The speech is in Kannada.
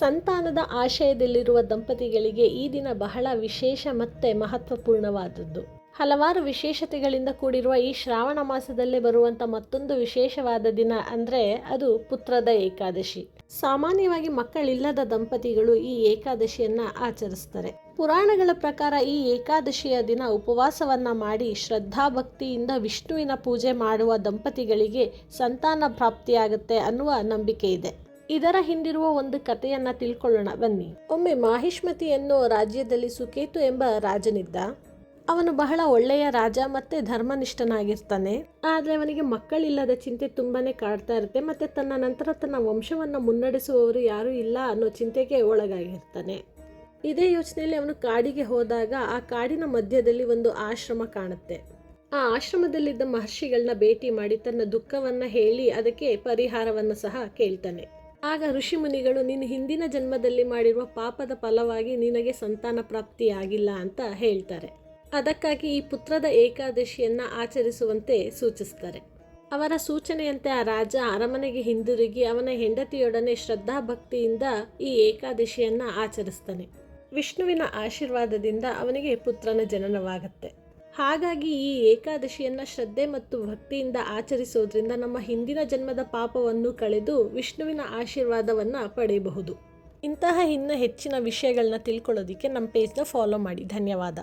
ಸಂತಾನದ ಆಶಯದಲ್ಲಿರುವ ದಂಪತಿಗಳಿಗೆ ಈ ದಿನ ಬಹಳ ವಿಶೇಷ ಮತ್ತೆ ಮಹತ್ವಪೂರ್ಣವಾದದ್ದು. ಹಲವಾರು ವಿಶೇಷತೆಗಳಿಂದ ಕೂಡಿರುವ ಈ ಶ್ರಾವಣ ಮಾಸದಲ್ಲೇ ಬರುವಂತ ಮತ್ತೊಂದು ವಿಶೇಷವಾದ ದಿನ ಅಂದ್ರೆ ಅದು ಪುತ್ರದ ಏಕಾದಶಿ. ಸಾಮಾನ್ಯವಾಗಿ ಮಕ್ಕಳಿಲ್ಲದ ದಂಪತಿಗಳು ಈ ಏಕಾದಶಿಯನ್ನ ಆಚರಿಸ್ತಾರೆ. ಪುರಾಣಗಳ ಪ್ರಕಾರ ಈ ಏಕಾದಶಿಯ ದಿನ ಉಪವಾಸವನ್ನ ಮಾಡಿ ಶ್ರದ್ಧಾಭಕ್ತಿಯಿಂದ ವಿಷ್ಣುವಿನ ಪೂಜೆ ಮಾಡುವ ದಂಪತಿಗಳಿಗೆ ಸಂತಾನ ಪ್ರಾಪ್ತಿಯಾಗುತ್ತೆ ಅನ್ನುವ ನಂಬಿಕೆ ಇದೆ. ಇದರ ಹಿಂದಿರುವ ಒಂದು ಕಥೆಯನ್ನ ತಿಳ್ಕೊಳ್ಳೋಣ, ಬನ್ನಿ. ಒಮ್ಮೆ ಮಾಹಿಷ್ಮತಿ ಎನ್ನುವ ರಾಜ್ಯದಲ್ಲಿ ಸುಕೇತು ಎಂಬ ರಾಜನಿದ್ದ. ಅವನು ಬಹಳ ಒಳ್ಳೆಯ ರಾಜ ಮತ್ತೆ ಧರ್ಮನಿಷ್ಠನಾಗಿರ್ತಾನೆ. ಆದರೆ ಅವನಿಗೆ ಮಕ್ಕಳಿಲ್ಲದ ಚಿಂತೆ ತುಂಬಾನೇ ಕಾಡ್ತಾ ಇರುತ್ತೆ ಮತ್ತೆ ತನ್ನ ನಂತರ ತನ್ನ ವಂಶವನ್ನ ಮುನ್ನಡೆಸುವವರು ಯಾರೂ ಇಲ್ಲ ಅನ್ನೋ ಚಿಂತೆಗೆ ಒಳಗಾಗಿರ್ತಾನೆ. ಇದೇ ಯೋಚನೆಯಲ್ಲಿ ಅವನು ಕಾಡಿಗೆ ಹೋದಾಗ ಆ ಕಾಡಿನ ಮಧ್ಯದಲ್ಲಿ ಒಂದು ಆಶ್ರಮ ಕಾಣುತ್ತೆ. ಆ ಆಶ್ರಮದಲ್ಲಿದ್ದ ಮಹರ್ಷಿಗಳನ್ನ ಭೇಟಿ ಮಾಡಿ ತನ್ನ ದುಃಖವನ್ನ ಹೇಳಿ ಅದಕ್ಕೆ ಪರಿಹಾರವನ್ನ ಸಹ ಕೇಳ್ತಾನೆ. ಆಗ ಋಷಿಮುನಿಗಳು, ನೀನು ಹಿಂದಿನ ಜನ್ಮದಲ್ಲಿ ಮಾಡಿರುವ ಪಾಪದ ಫಲವಾಗಿ ನಿನಗೆ ಸಂತಾನ ಪ್ರಾಪ್ತಿಯಾಗಿಲ್ಲ ಅಂತ ಹೇಳ್ತಾರೆ. ಅದಕ್ಕಾಗಿ ಈ ಪುತ್ರದ ಏಕಾದಶಿಯನ್ನ ಆಚರಿಸುವಂತೆ ಸೂಚಿಸ್ತಾರೆ. ಅವರ ಸೂಚನೆಯಂತೆ ಆ ರಾಜ ಅರಮನೆಗೆ ಹಿಂದಿರುಗಿ ಅವನ ಹೆಂಡತಿಯೊಡನೆ ಶ್ರದ್ಧಾಭಕ್ತಿಯಿಂದ ಈ ಏಕಾದಶಿಯನ್ನ ಆಚರಿಸ್ತಾನೆ. ವಿಷ್ಣುವಿನ ಆಶೀರ್ವಾದದಿಂದ ಅವನಿಗೆ ಪುತ್ರನ ಜನನವಾಗುತ್ತೆ. ಹಾಗಾಗಿ ಈ ಏಕಾದಶಿಯನ್ನು ಶ್ರದ್ಧೆ ಮತ್ತು ಭಕ್ತಿಯಿಂದ ಆಚರಿಸೋದ್ರಿಂದ ನಮ್ಮ ಹಿಂದಿನ ಜನ್ಮದ ಪಾಪವನ್ನು ಕಳೆದು ವಿಷ್ಣುವಿನ ಆಶೀರ್ವಾದವನ್ನು ಪಡೆಯಬಹುದು. ಇಂತಹ ಇನ್ನೂ ಹೆಚ್ಚಿನ ವಿಷಯಗಳನ್ನ ತಿಳ್ಕೊಳ್ಳೋದಕ್ಕೆ ನಮ್ಮ ಪೇಜ್ನ ಫಾಲೋ ಮಾಡಿ. ಧನ್ಯವಾದ.